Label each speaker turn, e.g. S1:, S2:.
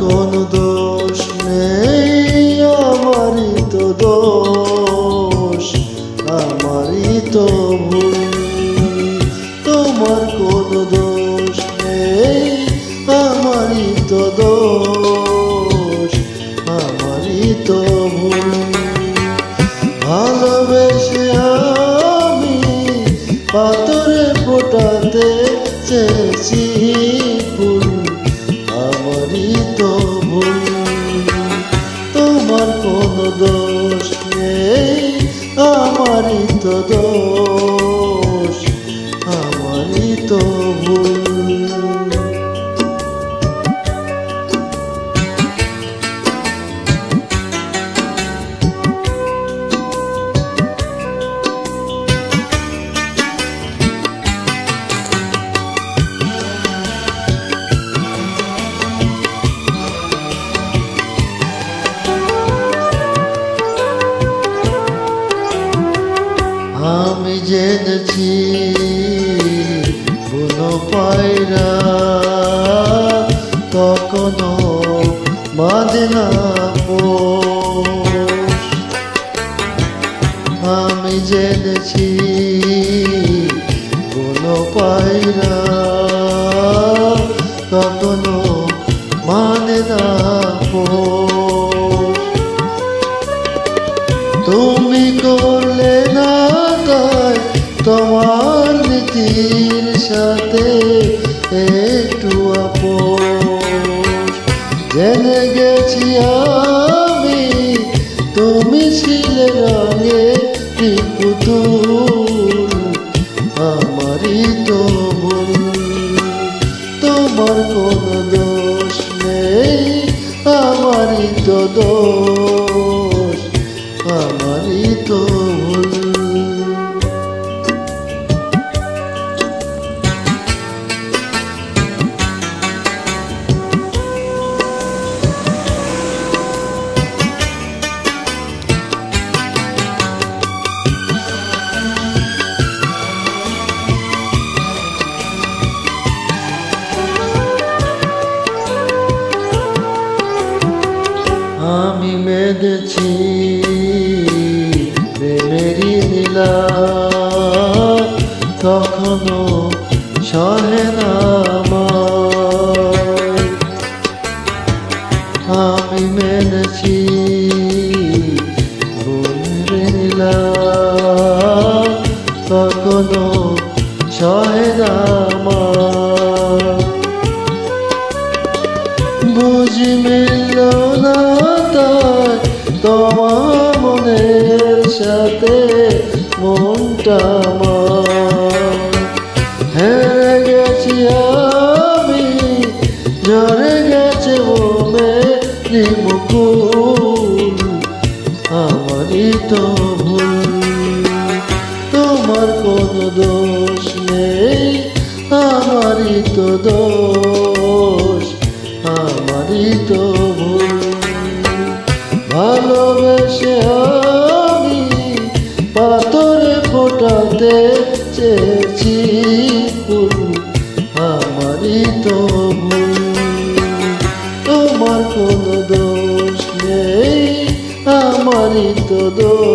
S1: কোনো দোষ নেই, আমারই তো দোষ, আমারই তো ভুল। তোমার কোনো দোষ নেই, আমারই তো দোষ, আমারই তো ভুল। ভালোবেসে আমি পাথরে ফোটাতে চেয়েছি ফুল। দোষ নেই আমারই তো দোষ আমারই তো ভুল। আমি জেনেছি কোনো পায়রা কখনো বাঁধে না। আমি জেনেছি কোনো পায়রা কখনো মানে না। তুমি করলে তোমার নীতির সাথে একটু আপোষ। জেনে গেছি আমি, তুমি ছিলে রঙে পুতুল। আমারই তো তোমার কোনো দোষ নেই, আমারই তো দোষ বেঁধেছি প্রেমেরই নীলা কখনো সহে না। আমি মেনেছি নীলা কখনো সহে না বুঝি মিলল না তোমার মনের সাথে মনটা আমার। হেরে গেছি আমি ঝরে গেছে ওমে মুকুল আমারই তো ভালোবেসে আমি পাথরে ফোটাতে চেয়েছি ফুল আমারই তো তোমার কোনো দোষ নেই, আমারই তো দোষ।